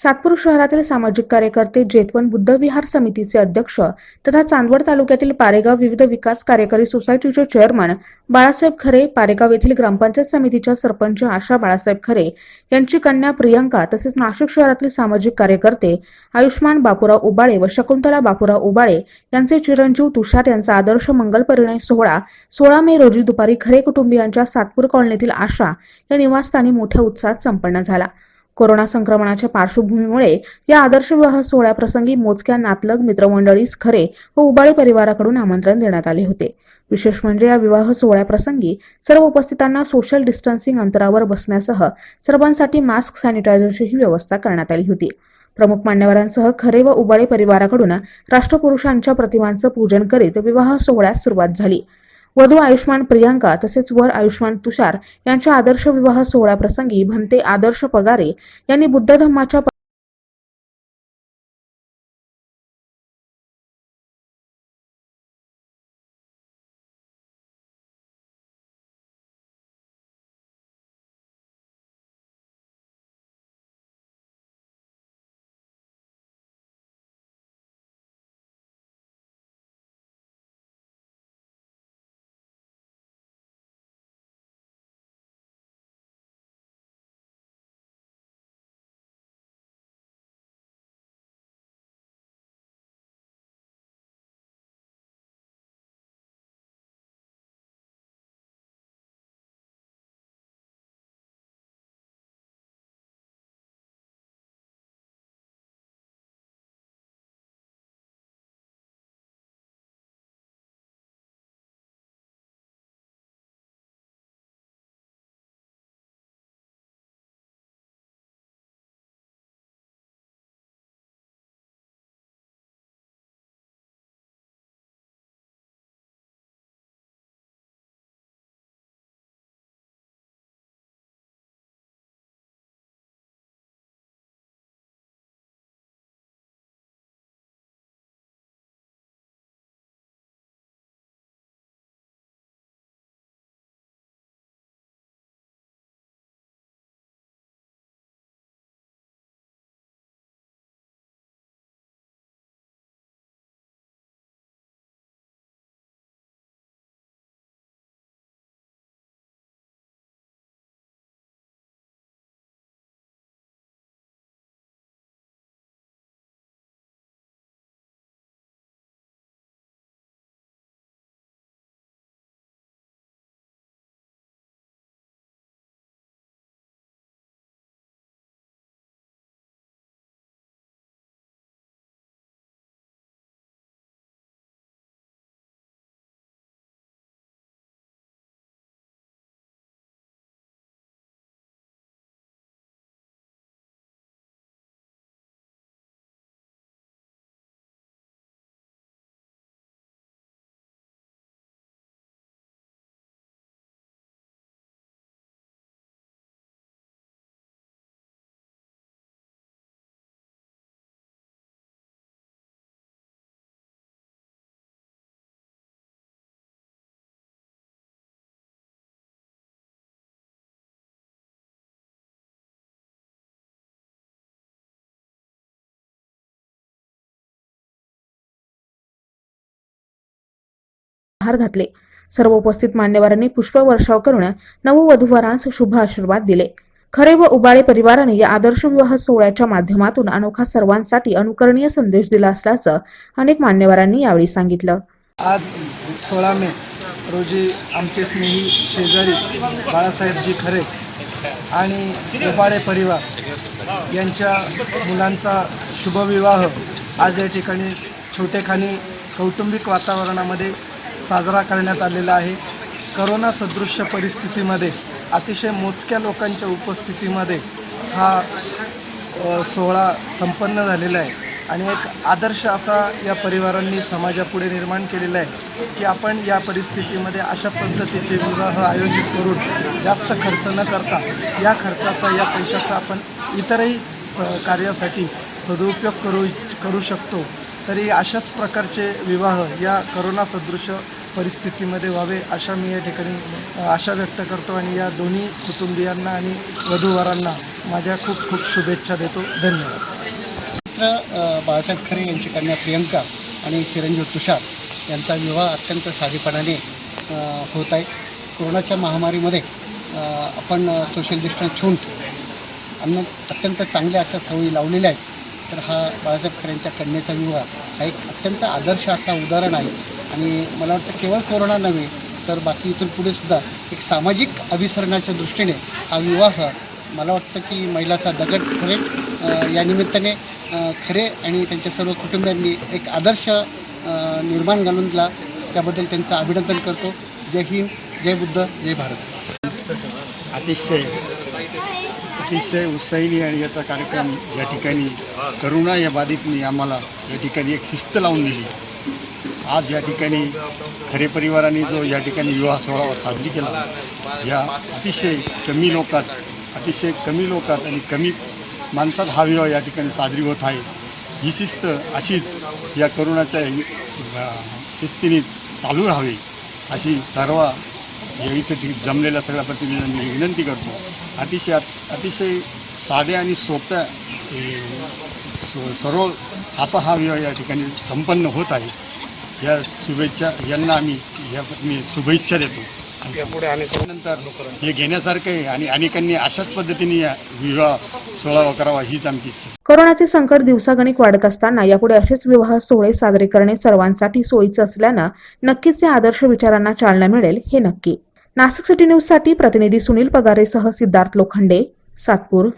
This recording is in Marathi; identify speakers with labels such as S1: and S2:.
S1: सातपूर शहरातील सामाजिक कार्यकर्ते जेतवन बुद्धविहार समितीचे अध्यक्ष तथा चांदवड तालुक्यातील पारेगाव विविध विकास कार्यकारी सोसायटीचे चेअरमन बाळासाहेब खरे पारेगाव येथील ग्रामपंचायत समितीच्या सरपंच आशा बाळासाहेब खरे यांची कन्या प्रियंका तसेच नाशिक शहरातील सामाजिक कार्यकर्ते आयुष्मान बापूराव उबाळे व शकुंतला बापूराव उबाळे यांचे चिरंजीव तुषार यांचा आदर्श मंगल परिणय सोहळा सोळा मे रोजी दुपारी खरे कुटुंबियांच्या सातपूर कॉलनीतील आशा या निवासस्थानी मोठ्या उत्साहात संपन्न झाला. कोरोना संक्रमणाच्या पार्श्वभूमीमुळे या आदर्श विवाह सोहळ्याप्रसंगी मोजक्या नातलग मित्रमंडळीस खरे व उबाळे परिवाराकडून आमंत्रण देण्यात आले होते. विशेष म्हणजे या विवाह सोहळ्याप्रसंगी सर्व उपस्थितांना सोशल डिस्टन्सिंग अंतरावर बसण्यासह सर्वांसाठी मास्क सॅनिटायझरचीही व्यवस्था करण्यात आली होती. प्रमुख मान्यवरांसह खरे व उबाळे परिवाराकडून राष्ट्रपुरुषांच्या प्रतिमांचं पूजन करीत विवाह सोहळ्यास सुरुवात झाली. वधू आयुष्मान प्रियांका तसेच वर आयुष्मान तुषार यांच्या आदर्श विवाह सोहळ्याप्रसंगी भंते आदर्श पगारे यांनी बुद्ध धम्माच्या हार घातले. सर्व उपस्थित मान्यवरांनी पुष्पवर्षाव करून नववधूवरांस शुभ आशीर्वाद दिले. खरे व उबाळे परिवाराने या आदर्श विवाह सोहळ्याच्या माध्यमातून अनोखा सर्वांसाठी अनुकरणीय संदेश दिला असल्याचं अनेक मान्यवरांनी यावेळी सांगितलं.
S2: आज सोळा मे रोजी आमचे स्नेही शेजारी बाळासाहेबजी खरे आणि उबाळे परिवार यांच्या मुलांचा शुभविवाह आज या ठिकाणी छोटेखानी कौटुंबिक वातावरणामध्ये साजरा करण्यात आलेला आहे. करोना सदृश्य परिस्थितीमध्ये अतिशय मोजक्या लोकांच्या उपस्थितीमध्ये हा सोहळा संपन्न झालेला आहे. आणि एक आदर्श असा या परिवारांनी समाजापुढे निर्माण केलेला आहे की आपण या परिस्थितीमध्ये अशा पद्धतीचे विवाह आयोजित करून जास्त खर्च न करता या खर्चाचा या पैशाचा आपण इतरही स- कार्यासाठी सदुपयोग करू करू शकतो. तरी अशाच प्रकारचे विवाह या करोना सदृश परिस्थितीमध्ये व्हावे अशा मी या ठिकाणी आशा व्यक्त करतो आणि या दोन्ही कुटुंबियांना आणि वधूवरांना माझ्या खूप खूप शुभेच्छा देतो. धन्यवाद.
S3: मित्र बाळासाहेब खरे यांची कन्या प्रियंका आणि चिरंजीव तुषार यांचा विवाह अत्यंत साधेपणाने होत आहे. कोरोनाच्या महामारीमध्ये आपण सोशल डिस्टन्स ठेवून अन्न अत्यंत चांगल्या अशा सवयी लावलेल्या आहेत. तर हा बाळासाहेब खरेंच्या कन्येचा विवाह हा एक अत्यंत आदर्श असा उदाहरण आहे. आणि मला वाटतं केवळ कोरोना नव्हे तर बाकी इथून पुढे सुद्धा एक सामाजिक अभिसरणाच्या दृष्टीने हा विवाह मला वाटतं की महिलाचा दगड खरे या निमित्ताने खरे आणि त्यांच्या सर्व कुटुंबियांनी एक आदर्श निर्माण घालून दिला. त्याबद्दल त्यांचं अभिनंदन करतो. जय हिंद जय बुद्ध जय भारत.
S4: अतिशय अतिशय उत्साहीने आणि याचा कार्यक्रम या ठिकाणी करुणा या बाधितनी आम्हाला या ठिकाणी एक शिस्त लावून दिली. आज या ठिकाणी खरे परिवाराने जो या ठिकाणी विवाह सोहळा साजरी केला या अतिशय कमी लोकात अतिशय कमी लोकात आणि कमी माणसात हा विवाह या ठिकाणी साजरी होत आहे. ही शिस्त अशीच या करोनाच्या शिस्तीने चालू राहावी अशी सर्व या इथे जमलेल्या सगळ्या प्रतिनिधींना मी विनंती करतो. अतिशय अतिशय साध्या आणि सोप्या ए, स- असा हा विवाह या ठिकाणी संपन्न होत आहे. या शुभेच्छा यांना आम्ही या मी शुभेच्छा देतो. नंतर हे घेण्यासारखं आहे आणि अनेकांनी अशाच पद्धतीने या विवाह सोहळा करावा हीच आमची इच्छा.
S1: कोरोनाचे संकट दिवसागणिक वाढत असताना यापुढे असेच विवाह सोहळे साजरे करणे सर्वांसाठी सोयीचं असल्यानं नक्कीच या आदर्श विचारांना चालना मिळेल हे नक्की. नाशिक सिटी न्यूजसाठी प्रतिनिधी सुनील पगारेसह सिद्धार्थ लोखंडे सातपूर.